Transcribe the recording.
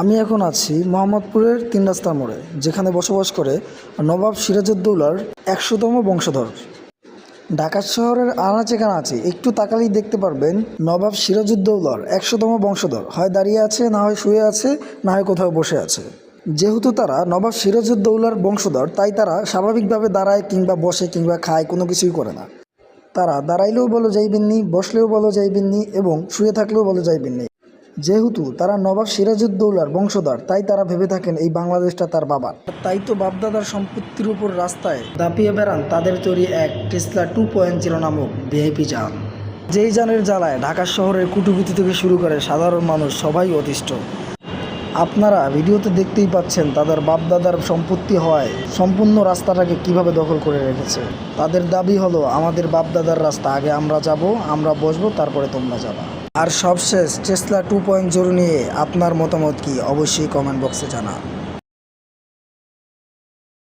আমি এখন আছি মোহাম্মদপুরের তিন রাস্তার মোড়ে, যেখানে বসবাস করে নবাব সিরাজউদ্দৌলার একশোতম বংশধর। ঢাকা শহরের আনাচে কানাচে, একটু তাকালেই দেখতে পারবেন নবাব সিরাজউদ্দৌলার একশোতম বংশধর। হয় দাঁড়িয়ে আছে, না হয় শুয়ে আছে, না হয় কোথাও বসে আছে। যেহেতু তারা নবাব সিরাজউদ্দৌলার বংশধর, তাই তারা স্বাভাবিকভাবে দাঁড়ায় কিংবা বসে কিংবা খায়, কোনো কিছুই করে না। তারা দাঁড়াইলেও বলো যাইবেননি বসলেও বলো যাইবেননি এবং শুয়ে থাকলেও বলো যাইবেননি যেহেতু তারা নবাব সিরাজউদ্দৌলার বংশধর, তাই তারা ভেবে থাকেন এই বাংলাদেশটা তার বাবার। তাই তো বাপদাদার সম্পত্তির উপর রাস্তায় দাপিয়ে বেড়ান তাদের তৈরি এক টেসলা টু পয়েন্ট জিরো নামক ভিআইপি যান। যেই যানের জ্বালায় ঢাকা শহরের কুটুকুটি থেকে শুরু করে সাধারণ মানুষ সবাই অতিষ্ঠ। আপনারা ভিডিওতে দেখতেই পাচ্ছেন তাদের বাপদাদার সম্পত্তি হয় সম্পূর্ণ রাস্তাটাকে কীভাবে দখল করে রেখেছে। তাদের দাবি হলো, আমাদের বাপদাদার রাস্তা, আগে আমরা যাব, আমরা বসবো, তারপরে তোমরা যাবা। আর সবশেষ টেসলা টু পয়েন্ট জিরো নিয়ে আপনার মতামত কি? অবশ্যই কমেন্ট বক্সে জানান।